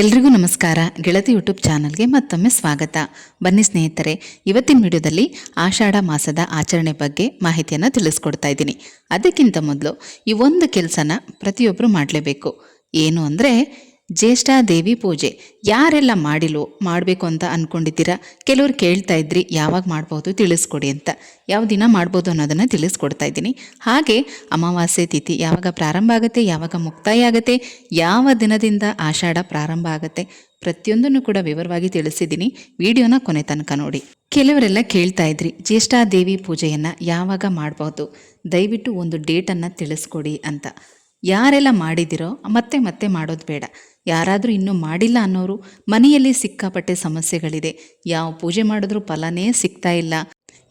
ಎಲ್ರಿಗೂ ನಮಸ್ಕಾರ. ಗೆಳತಿ ಯೂಟ್ಯೂಬ್ ಚಾನಲ್ಗೆ ಮತ್ತೊಮ್ಮೆ ಸ್ವಾಗತ. ಬನ್ನಿ ಸ್ನೇಹಿತರೆ, ಇವತ್ತಿನ ವಿಡಿಯೋದಲ್ಲಿ ಆಷಾಢ ಮಾಸದ ಆಚರಣೆ ಬಗ್ಗೆ ಮಾಹಿತಿಯನ್ನು ತಿಳಿಸ್ಕೊಡ್ತಾ ಇದ್ದೀನಿ. ಅದಕ್ಕಿಂತ ಮೊದಲು ಈ ಒಂದು ಕೆಲಸನ ಪ್ರತಿಯೊಬ್ಬರು ಮಾಡಲೇಬೇಕು. ಏನು ಅಂದರೆ ಜ್ಯೇಷ್ಠ ದೇವಿ ಪೂಜೆ. ಯಾರೆಲ್ಲ ಮಾಡಿಲ್ವೋ ಮಾಡಬೇಕು ಅಂತ ಅಂದ್ಕೊಂಡಿದ್ದೀರಾ ಕೆಲವ್ರು ಕೇಳ್ತಾ ಇದ್ರಿ, ಯಾವಾಗ ಮಾಡ್ಬೋದು ತಿಳಿಸ್ಕೊಡಿ ಅಂತ. ಯಾವ ದಿನ ಮಾಡ್ಬೋದು ಅನ್ನೋದನ್ನು ತಿಳಿಸ್ಕೊಡ್ತಾ ಇದ್ದೀನಿ. ಹಾಗೆ ಅಮಾವಾಸ್ಯೆ ತಿಥಿ ಯಾವಾಗ ಪ್ರಾರಂಭ ಆಗುತ್ತೆ, ಯಾವಾಗ ಮುಕ್ತಾಯ ಆಗುತ್ತೆ, ಯಾವ ದಿನದಿಂದ ಆಷಾಢ ಪ್ರಾರಂಭ ಆಗುತ್ತೆ ಪ್ರತಿಯೊಂದನ್ನು ಕೂಡ ವಿವರವಾಗಿ ತಿಳಿಸಿದ್ದೀನಿ. ವಿಡಿಯೋನ ಕೊನೆ ತನಕ ನೋಡಿ. ಕೆಲವರೆಲ್ಲ ಕೇಳ್ತಾ ಇದ್ರಿ ಜ್ಯೇಷ್ಠಾದೇವಿ ಪೂಜೆಯನ್ನು ಯಾವಾಗ ಮಾಡ್ಬೋದು? ದಯವಿಟ್ಟು ಒಂದು ಡೇಟನ್ನು ತಿಳಿಸ್ಕೊಡಿ ಅಂತ. ಯಾರೆಲ್ಲ ಮಾಡಿದಿರೋ ಮತ್ತೆ ಮತ್ತೆ ಮಾಡೋದು ಬೇಡ. ಯಾರಾದರೂ ಇನ್ನೂ ಮಾಡಿಲ್ಲ ಅನ್ನೋರು ಮನೆಯಲ್ಲಿ ಸಿಕ್ಕಾಪಟ್ಟೆ ಸಮಸ್ಯೆಗಳಿದೆ. ಯಾವ ಪೂಜೆ ಮಾಡಿದ್ರೂ ಫಲನೇ ಸಿಗ್ತಾ ಇಲ್ಲ.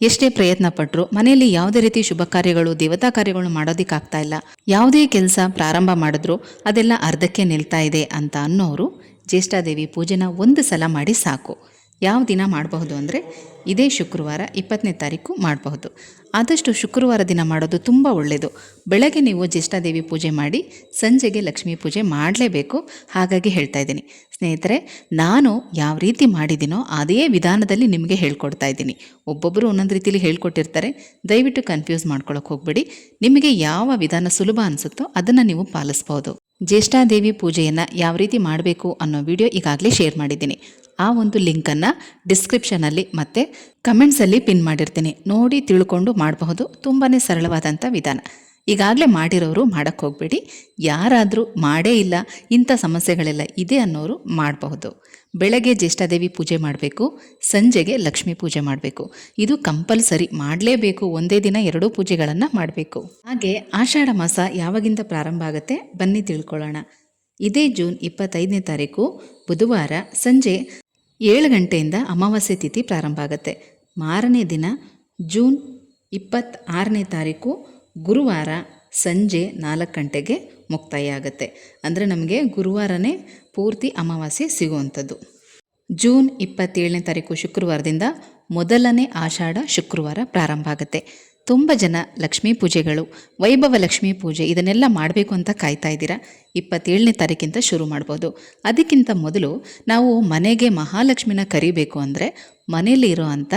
ಎಷ್ಟೇ ಪ್ರಯತ್ನ ಪಟ್ಟರು ಮನೆಯಲ್ಲಿ ಯಾವುದೇ ರೀತಿ ಶುಭ ಕಾರ್ಯಗಳು, ದೇವತಾ ಕಾರ್ಯಗಳು ಮಾಡೋದಕ್ಕಾಗ್ತಾ ಇಲ್ಲ. ಯಾವುದೇ ಕೆಲಸ ಪ್ರಾರಂಭ ಮಾಡಿದ್ರು ಅದೆಲ್ಲ ಅರ್ಧಕ್ಕೆ ನಿಲ್ತಾ ಇದೆ ಅಂತ ಅನ್ನೋರು ಜ್ಯೇಷ್ಠಾದೇವಿ ಪೂಜೆನ ಒಂದು ಸಲ ಮಾಡಿ ಸಾಕು. ಯಾವ ದಿನ ಮಾಡಬಹುದು ಅಂದರೆ ಇದೇ ಶುಕ್ರವಾರ ಇಪ್ಪತ್ತನೇ ತಾರೀಕು ಮಾಡಬಹುದು. ಆದಷ್ಟು ಶುಕ್ರವಾರ ದಿನ ಮಾಡೋದು ತುಂಬ ಒಳ್ಳೆಯದು ಬೆಳಗ್ಗೆ ನೀವು ಜ್ಯೇಷ್ಠಾದೇವಿ ಪೂಜೆ ಮಾಡಿ ಸಂಜೆಗೆ ಲಕ್ಷ್ಮೀ ಪೂಜೆ ಮಾಡಲೇಬೇಕು ಹಾಗಾಗಿ ಹೇಳ್ತಾ ಇದ್ದೀನಿ. ಸ್ನೇಹಿತರೆ, ನಾನು ಯಾವ ರೀತಿ ಮಾಡಿದ್ದೀನೋ ಅದೇ ವಿಧಾನದಲ್ಲಿ ನಿಮಗೆ ಹೇಳ್ಕೊಡ್ತಾ ಇದ್ದೀನಿ. ಒಬ್ಬೊಬ್ಬರು ಒಂದೊಂದು ರೀತಿಯಲ್ಲಿ ಹೇಳ್ಕೊಟ್ಟಿರ್ತಾರೆ. ದಯವಿಟ್ಟು ಕನ್ಫ್ಯೂಸ್ ಮಾಡ್ಕೊಳ್ಳೋಕೆ ಹೋಗಬೇಡಿ. ನಿಮಗೆ ಯಾವ ವಿಧಾನ ಸುಲಭ ಅನಿಸುತ್ತೋ ಅದನ್ನು ನೀವು ಪಾಲಿಸ್ಬೋದು ಜ್ಯೇಷ್ಠಾದೇವಿ ಪೂಜೆಯನ್ನು ಯಾವ ರೀತಿ ಮಾಡಬೇಕು ಅನ್ನೋ ವಿಡಿಯೋ ಈಗಾಗಲೇ ಶೇರ್ ಮಾಡಿದ್ದೀನಿ. ಆ ಒಂದು ಲಿಂಕನ್ನು ಡಿಸ್ಕ್ರಿಪ್ಷನಲ್ಲಿ ಮತ್ತು ಕಮೆಂಟ್ಸಲ್ಲಿ ಪಿನ್ ಮಾಡಿರ್ತೀನಿ. ನೋಡಿ ತಿಳ್ಕೊಂಡು ಮಾಡಬಹುದು. ತುಂಬಾ ಸರಳವಾದಂಥ ವಿಧಾನ. ಈಗಾಗಲೇ ಮಾಡಿರೋರು ಮಾಡೋಕ್ಕೆ ಹೋಗಬೇಡಿ. ಯಾರಾದರೂ ಮಾಡೇ ಇಲ್ಲ, ಇಂಥ ಸಮಸ್ಯೆಗಳೆಲ್ಲ ಇದೆ ಅನ್ನೋರು ಮಾಡಬಹುದು. ಬೆಳಗ್ಗೆ ಜ್ಯೇಷ್ಠಾದೇವಿ ಪೂಜೆ ಮಾಡಬೇಕು, ಸಂಜೆಗೆ ಲಕ್ಷ್ಮೀ ಪೂಜೆ ಮಾಡಬೇಕು. ಇದು ಕಂಪಲ್ಸರಿ ಮಾಡಲೇಬೇಕು. ಒಂದೇ ದಿನ ಎರಡೂ ಪೂಜೆಗಳನ್ನು ಮಾಡಬೇಕು. ಹಾಗೆ ಆಷಾಢ ಮಾಸ ಯಾವಾಗಿಂದ ಪ್ರಾರಂಭ ಆಗುತ್ತೆ? ಬನ್ನಿ ತಿಳ್ಕೊಳ್ಳೋಣ. ಇದೇ ಜೂನ್ ಇಪ್ಪತ್ತೈದನೇ ತಾರೀಕು, ಬುಧವಾರ ಸಂಜೆ ಏಳು ಗಂಟೆಯಿಂದ ಅಮಾವಾಸ್ಯೆ ತಿಥಿ ಪ್ರಾರಂಭ ಆಗುತ್ತೆ. ಮಾರನೇ ದಿನ ಜೂನ್ ಇಪ್ಪತ್ತಾರನೇ ತಾರೀಕು ಗುರುವಾರ ಸಂಜೆ ನಾಲ್ಕು ಗಂಟೆಗೆ ಮುಕ್ತಾಯ ಆಗುತ್ತೆ. ಅಂದರೆ ನಮಗೆ ಗುರುವಾರನೇ ಪೂರ್ತಿ ಅಮಾವಾಸ್ಯೆ ಸಿಗುವಂಥದ್ದು. ಜೂನ್ ಇಪ್ಪತ್ತೇಳನೇ ತಾರೀಕು ಶುಕ್ರವಾರದಿಂದ ಮೊದಲನೇ ಆಷಾಢ ಶುಕ್ರವಾರ ಪ್ರಾರಂಭ ಆಗುತ್ತೆ. ತುಂಬ ಜನ ಲಕ್ಷ್ಮೀ ಪೂಜೆಗಳು, ವೈಭವ ಲಕ್ಷ್ಮೀ ಪೂಜೆ ಇದನ್ನೆಲ್ಲ ಮಾಡಬೇಕು ಅಂತ ಕಾಯ್ತಾ ಇದ್ದೀರಾ? ಇಪ್ಪತ್ತೇಳನೇ ತಾರೀಕಿಂದ ಶುರು ಮಾಡ್ಬೋದು. ಅದಕ್ಕಿಂತ ಮೊದಲು ನಾವು ಮನೆಗೆ ಮಹಾಲಕ್ಷ್ಮಿನ ಕರಿಬೇಕು ಅಂದರೆ ಮನೆಯಲ್ಲಿ ಇರೋ ಅಂಥ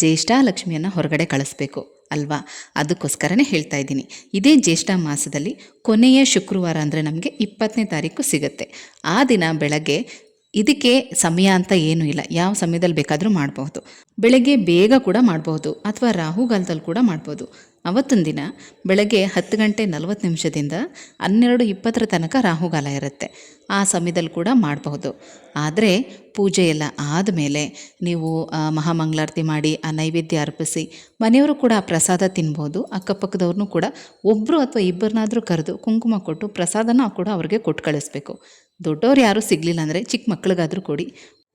ಜ್ಯೇಷ್ಠಾಲಕ್ಷ್ಮಿಯನ್ನು ಹೊರಗಡೆ ಕಳಿಸ್ಬೇಕು, ಅಲ್ವಾ? ಅದಕ್ಕೋಸ್ಕರನೇ ಹೇಳ್ತಾ ಇದ್ದೀನಿ. ಇದೇ ಜ್ಯೇಷ್ಠ ಮಾಸದಲ್ಲಿ ಕೊನೆಯ ಶುಕ್ರವಾರ ಅಂದರೆ ನಮಗೆ ಇಪ್ಪತ್ತನೇ ತಾರೀಕು ಸಿಗುತ್ತೆ. ಆ ದಿನ ಬೆಳಗ್ಗೆ ಇದಕ್ಕೆ ಸಮಯ ಅಂತ ಏನೂ ಇಲ್ಲ. ಯಾವ ಸಮಯದಲ್ಲಿ ಬೇಕಾದರೂ ಮಾಡಬಹುದು. ಬೆಳಗ್ಗೆ ಬೇಗ ಕೂಡ ಮಾಡಬಹುದು ಅಥವಾ ರಾಹುಗಾಲದಲ್ಲಿ ಕೂಡ ಮಾಡ್ಬೋದು ಅವತ್ತೊಂದು ದಿನ ಬೆಳಗ್ಗೆ ಹತ್ತು ಗಂಟೆ ನಲವತ್ತು ನಿಮಿಷದಿಂದ ಹನ್ನೆರಡು ಇಪ್ಪತ್ತರ ತನಕ ರಾಹುಗಾಲ ಇರುತ್ತೆ. ಆ ಸಮಯದಲ್ಲಿ ಕೂಡ ಮಾಡಬಹುದು. ಆದರೆ ಪೂಜೆ ಎಲ್ಲ ಆದಮೇಲೆ ನೀವು ಮಹಾಮಂಗಳಾರತಿ ಮಾಡಿ, ಆ, ನೈವೇದ್ಯ ಅರ್ಪಿಸಿ, ಮನೆಯವರು ಕೂಡ ಆ ಪ್ರಸಾದ ತಿನ್ಬೋದು ಅಕ್ಕಪಕ್ಕದವ್ರನ್ನೂ ಕೂಡ ಒಬ್ಬರು ಅಥವಾ ಇಬ್ಬರನ್ನಾದರೂ ಕರೆದು ಕುಂಕುಮ ಕೊಟ್ಟು ಪ್ರಸಾದನ ಕೂಡ ಅವ್ರಿಗೆ ಕೊಟ್ಟು ಕಳಿಸ್ಬೇಕು. ದೊಡ್ಡವ್ರು ಯಾರೂ ಸಿಗಲಿಲ್ಲ ಅಂದರೆ ಚಿಕ್ಕ ಮಕ್ಳಿಗಾದರೂ ಕೊಡಿ.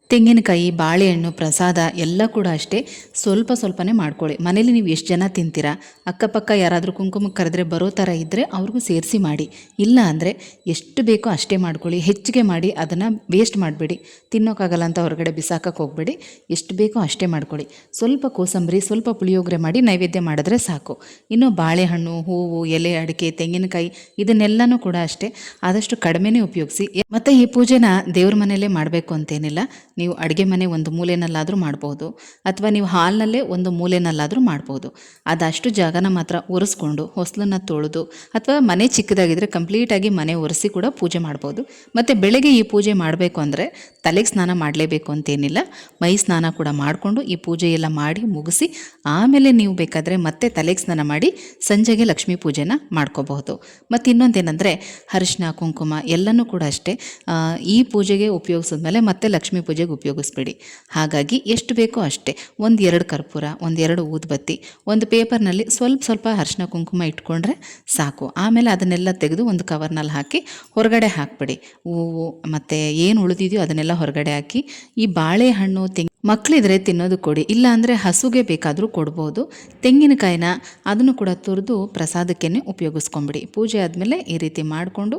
ತೆಂಗಿನಕಾಯಿ, ಬಾಳೆಹಣ್ಣು, ಪ್ರಸಾದ ಎಲ್ಲ ಕೂಡ ಅಷ್ಟೇ. ಸ್ವಲ್ಪ ಸ್ವಲ್ಪನೇ ಮಾಡ್ಕೊಳ್ಳಿ. ಮನೇಲಿ ನೀವು ಎಷ್ಟು ಜನ ತಿಂತೀರಾ? ಅಕ್ಕಪಕ್ಕ ಯಾರಾದರೂ ಕುಂಕುಮಕ್ಕೆ ಕರೆದ್ರೆ ಬರೋ ಥರ ಇದ್ದರೆ ಅವ್ರಿಗೂ ಸೇರಿಸಿ ಮಾಡಿ. ಇಲ್ಲ ಅಂದರೆ ಎಷ್ಟು ಬೇಕೋ ಅಷ್ಟೇ ಮಾಡ್ಕೊಳ್ಳಿ. ಹೆಚ್ಚಿಗೆ ಮಾಡಿ ಅದನ್ನು ವೇಸ್ಟ್ ಮಾಡಬೇಡಿ. ತಿನ್ನೋಕ್ಕಾಗಲ್ಲ ಅಂತ ಹೊರಗಡೆ ಬಿಸಾಕಕ್ಕೆ ಹೋಗಬೇಡಿ. ಎಷ್ಟು ಬೇಕೋ ಅಷ್ಟೇ ಮಾಡ್ಕೊಳ್ಳಿ. ಸ್ವಲ್ಪ ಕೋಸಂಬರಿ, ಸ್ವಲ್ಪ ಪುಳಿಯೋಗರೆ ಮಾಡಿ ನೈವೇದ್ಯ ಮಾಡಿದ್ರೆ ಸಾಕು. ಇನ್ನು ಬಾಳೆಹಣ್ಣು, ಹೂವು, ಎಲೆ, ಅಡಿಕೆ, ತೆಂಗಿನಕಾಯಿ ಇದನ್ನೆಲ್ಲನೂ ಕೂಡ ಅಷ್ಟೇ. ಆದಷ್ಟು ಕಡಿಮೆನೇ ಉಪಯೋಗಿಸಿ. ಮತ್ತು ಈ ಪೂಜೆನ ದೇವ್ರ ಮನೆಯಲ್ಲೇ ಮಾಡಬೇಕು ಅಂತೇನಿಲ್ಲ. ನೀವು ಅಡುಗೆ ಮನೆ ಒಂದು ಮೂಲೆಯಲ್ಲಾದರೂ ಮಾಡ್ಬೋದು, ಅಥವಾ ನೀವು ಹಾಲ್ನಲ್ಲೇ ಒಂದು ಮೂಲೆಯಲ್ಲಾದರೂ ಮಾಡ್ಬೋದು. ಅದಷ್ಟು ಜಾಗನ ಮಾತ್ರ ಒರೆಸ್ಕೊಂಡು ಹೊಸಲನ್ನು ತೊಳೆದು, ಅಥವಾ ಮನೆ ಚಿಕ್ಕದಾಗಿದ್ದರೆ ಕಂಪ್ಲೀಟಾಗಿ ಮನೆ ಒರೆಸಿ ಕೂಡ ಪೂಜೆ ಮಾಡ್ಬೋದು. ಮತ್ತು ಬೆಳಗ್ಗೆ ಈ ಪೂಜೆ ಮಾಡಬೇಕು ಅಂದರೆ ತಲೆಗೆ ಸ್ನಾನ ಮಾಡಲೇಬೇಕು ಅಂತೇನಿಲ್ಲ. ಮೈ ಸ್ನಾನ ಕೂಡ ಮಾಡಿಕೊಂಡು ಈ ಪೂಜೆ ಎಲ್ಲ ಮಾಡಿ ಮುಗಿಸಿ, ಆಮೇಲೆ ನೀವು ಬೇಕಾದರೆ ಮತ್ತೆ ತಲೆಗೆ ಸ್ನಾನ ಮಾಡಿ ಸಂಜೆಗೆ ಲಕ್ಷ್ಮೀ ಪೂಜೆನ ಮಾಡ್ಕೋಬಹುದು. ಮತ್ತು ಇನ್ನೊಂದೇನೆಂದರೆ ಅರಿಶಿನ, ಕುಂಕುಮ ಎಲ್ಲನೂ ಕೂಡ ಅಷ್ಟೇ. ಈ ಪೂಜೆಗೆ ಉಪಯೋಗಿಸಿದ್ಮೇಲೆ ಮತ್ತೆ ಲಕ್ಷ್ಮೀ ಪೂಜೆಗೆ ಉಪಯೋಗಿಸ್ಬೇಡಿ. ಹಾಗಾಗಿ ಎಷ್ಟು ಬೇಕೋ ಅಷ್ಟೇ. ಒಂದು ಎರಡು ಕರ್ಪೂರ ಒಂದೆರಡು ಊದುಬತ್ತಿ, ಒಂದು ಪೇಪರ್ನಲ್ಲಿ ಸ್ವಲ್ಪ ಸ್ವಲ್ಪ ಅರಿಶಿನ ಕುಂಕುಮ ಇಟ್ಕೊಂಡ್ರೆ ಸಾಕು. ಆಮೇಲೆ ಅದನ್ನೆಲ್ಲ ತೆಗೆದು ಒಂದು ಕವರ್ನಲ್ಲಿ ಹಾಕಿ ಹೊರಗಡೆ ಹಾಕ್ಬಿಡಿ. ಹೂವು ಮತ್ತು ಏನು ಉಳಿದಿದೆಯೋ ಅದನ್ನೆಲ್ಲ ಹೊರಗಡೆ ಹಾಕಿ ಈ ಬಾಳೆಹಣ್ಣು ತೆಂಗಿ ಮಕ್ಕಳಿದ್ರೆ ತಿನ್ನೋದು ಕೊಡಿ ಇಲ್ಲ ಅಂದರೆ ಹಸುಗೆ ಬೇಕಾದರೂ ಕೊಡ್ಬೋದು. ತೆಂಗಿನಕಾಯಿನ ಅದನ್ನು ಕೂಡ ತುರಿದು ಪ್ರಸಾದಕ್ಕೇ ಉಪಯೋಗಿಸ್ಕೊಂಬಿಡಿ. ಪೂಜೆ ಆದಮೇಲೆ ಈ ರೀತಿ ಮಾಡಿಕೊಂಡು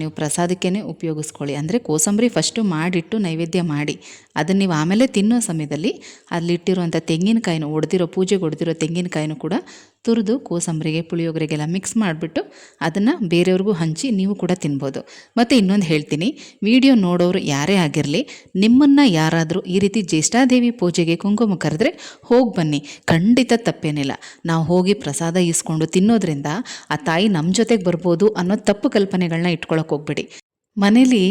ನೀವು ಪ್ರಸಾದಕ್ಕೇ ಉಪಯೋಗಿಸ್ಕೊಳ್ಳಿ. ಅಂದರೆ ಕೋಸಂಬರಿ ಫಸ್ಟು ಮಾಡಿಟ್ಟು ನೈವೇದ್ಯ ಮಾಡಿ, ಅದನ್ನು ನೀವು ಆಮೇಲೆ ತಿನ್ನೋ ಸಮಯದಲ್ಲಿ ಅಲ್ಲಿಟ್ಟಿರುವಂಥ ತೆಂಗಿನಕಾಯಿನ, ಒಡೆದಿರೋ ಪೂಜೆಗೆ ಒಡೆದಿರೋ ತೆಂಗಿನಕಾಯಿನೂ ಕೂಡ ತುರಿದು ಕೋಸಂಬರಿಗೆ, ಪುಳಿಯೋಗರೆಗೆಲ್ಲ ಮಿಕ್ಸ್ ಮಾಡಿಬಿಟ್ಟು ಅದನ್ನು ಬೇರೆಯವ್ರಿಗೂ ಹಂಚಿ ನೀವು ಕೂಡ ತಿನ್ಬೋದು. ಮತ್ತು ಇನ್ನೊಂದು ಹೇಳ್ತೀನಿ ವಿಡಿಯೋ ನೋಡೋರು ಯಾರೇ ಆಗಿರಲಿ, ನಿಮ್ಮನ್ನು ಯಾರಾದರೂ ಈ ರೀತಿ ಜ್ಯೇಷ್ಠಾದೇವಿ ಪೂಜೆಗೆ ಕುಂಕುಮ ಕರೆದ್ರೆ ಹೋಗಿ ಬನ್ನಿ. ಖಂಡಿತ ತಪ್ಪೇನಿಲ್ಲ. ನಾವು ಹೋಗಿ ಪ್ರಸಾದ ಇಸ್ಕೊಂಡು ತಿನ್ನೋದ್ರಿಂದ ಆ ತಾಯಿ ನಮ್ಮ ಜೊತೆಗೆ ಬರ್ಬೋದು ಅನ್ನೋ ತಪ್ಪು ಕಲ್ಪನೆಗಳನ್ನ ಇಟ್ಕೊಳಕ್ಕೆ ಹೋಗ್ಬೇಡಿ. ಮನೇಲಿ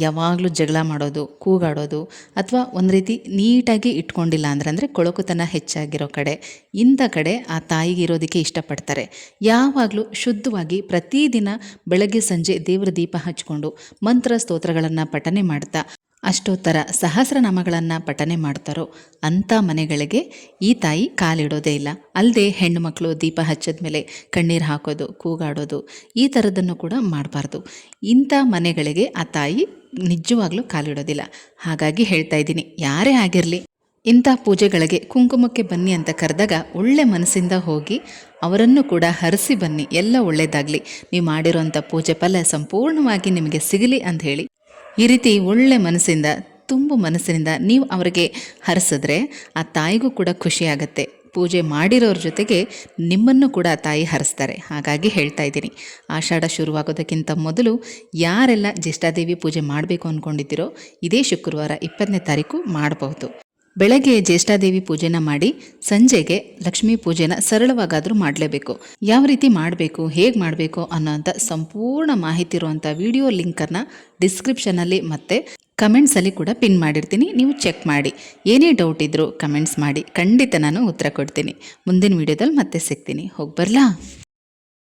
ಯಾವಾಗಲೂ ಜಗಳ ಮಾಡೋದು, ಕೂಗಾಡೋದು, ಅಥವಾ ಒಂದು ರೀತಿ ನೀಟಾಗಿ ಇಟ್ಕೊಂಡಿಲ್ಲ ಅಂದ್ರೆ, ಅಂದರೆ ಕೊಳಕುತನ ಹೆಚ್ಚಾಗಿರೋ ಕಡೆ, ಇಂಥ ಕಡೆ ಆ ತಾಯಿಗೆ ಇರೋದಕ್ಕೆ ಇಷ್ಟಪಡ್ತಾರೆ. ಯಾವಾಗಲೂ ಶುದ್ಧವಾಗಿ ಪ್ರತಿದಿನ ಬೆಳಗ್ಗೆ ಸಂಜೆ ದೇವರ ದೀಪ ಹಚ್ಕೊಂಡು ಮಂತ್ರ ಸ್ತೋತ್ರಗಳನ್ನು ಪಠನೆ ಮಾಡ್ತಾ ಅಷ್ಟೋತ್ತರ ಸಹಸ್ರನಾಮಗಳನ್ನು ಪಠನೆ ಮಾಡ್ತಾರೋ ಅಂಥ ಮನೆಗಳಿಗೆ ಈ ತಾಯಿ ಕಾಲಿಡೋದೇ ಇಲ್ಲ. ಅಲ್ಲದೆ ಹೆಣ್ಣು ಮಕ್ಕಳು ದೀಪ ಹಚ್ಚಿದ ಮೇಲೆ ಕಣ್ಣೀರು ಹಾಕೋದು, ಕೂಗಾಡೋದು ಈ ಥರದನ್ನು ಕೂಡ ಮಾಡಬಾರ್ದು. ಇಂಥ ಮನೆಗಳಿಗೆ ಆ ತಾಯಿ ನಿಜವಾಗ್ಲೂ ಕಾಲಿಡೋದಿಲ್ಲ. ಹಾಗಾಗಿ ಹೇಳ್ತಾ ಇದ್ದೀನಿ, ಯಾರೇ ಆಗಿರಲಿ, ಇಂಥ ಪೂಜೆಗಳಿಗೆ ಕುಂಕುಮಕ್ಕೆ ಬನ್ನಿ ಅಂತ ಕರೆದಾಗ ಒಳ್ಳೆ ಮನಸ್ಸಿಂದ ಹೋಗಿ ಅವರನ್ನು ಕೂಡ ಹರಿಸಿ ಬನ್ನಿ. ಎಲ್ಲ ಒಳ್ಳೆಯದಾಗಲಿ ನೀವು ಮಾಡಿರೋಂಥ ಪೂಜೆ ಫಲ ಸಂಪೂರ್ಣವಾಗಿ ನಿಮಗೆ ಸಿಗಲಿ ಅಂತ ಹೇಳಿ ಈ ರೀತಿ ಒಳ್ಳೆ ಮನಸ್ಸಿಂದ, ತುಂಬು ಮನಸ್ಸಿನಿಂದ ನೀವು ಅವರಿಗೆ ಹರಿಸಿದ್ರೆ ಆ ತಾಯಿಗೂ ಕೂಡ ಖುಷಿಯಾಗತ್ತೆ. ಪೂಜೆ ಮಾಡಿರೋರ ಜೊತೆಗೆ ನಿಮ್ಮನ್ನು ಕೂಡ ತಾಯಿ ಹರಿಸ್ತಾರೆ. ಹಾಗಾಗಿ ಹೇಳ್ತಾ ಇದ್ದೀನಿ. ಆಷಾಢ ಶುರುವಾಗೋದಕ್ಕಿಂತ ಮೊದಲು ಯಾರೆಲ್ಲ ಜ್ಯೇಷ್ಠಾದೇವಿ ಪೂಜೆ ಮಾಡಬೇಕು ಅಂದ್ಕೊಂಡಿದ್ದೀರೋ ಇದೇ ಶುಕ್ರವಾರ ಇಪ್ಪತ್ತನೇ ತಾರೀಕು ಮಾಡಬಹುದು. ಬೆಳಗ್ಗೆ ಜ್ಯೇಷ್ಠಾದೇವಿ ಪೂಜೆನ ಮಾಡಿ, ಸಂಜೆಗೆ ಲಕ್ಷ್ಮೀ ಪೂಜೆನ ಸರಳವಾಗಾದರೂ ಮಾಡಲೇಬೇಕು. ಯಾವ ರೀತಿ ಮಾಡಬೇಕು, ಹೇಗೆ ಮಾಡಬೇಕು ಅನ್ನೋಂಥ ಸಂಪೂರ್ಣ ಮಾಹಿತಿ ಇರುವಂಥ ವಿಡಿಯೋ ಲಿಂಕನ್ನು ಡಿಸ್ಕ್ರಿಪ್ಷನಲ್ಲಿ ಮತ್ತು ಕಮೆಂಟ್ಸಲ್ಲಿ ಕೂಡ ಪಿನ್ ಮಾಡಿರ್ತೀನಿ. ನೀವು ಚೆಕ್ ಮಾಡಿ. ಏನೇ ಡೌಟ್ ಇದ್ದರೂ ಕಮೆಂಟ್ಸ್ ಮಾಡಿ. ಖಂಡಿತ ನಾನು ಉತ್ತರ ಕೊಡ್ತೀನಿ. ಮುಂದಿನ ವಿಡಿಯೋದಲ್ಲಿ ಮತ್ತೆ ಸಿಗ್ತೀನಿ. ಹೋಗಿ ಬರಲಾ?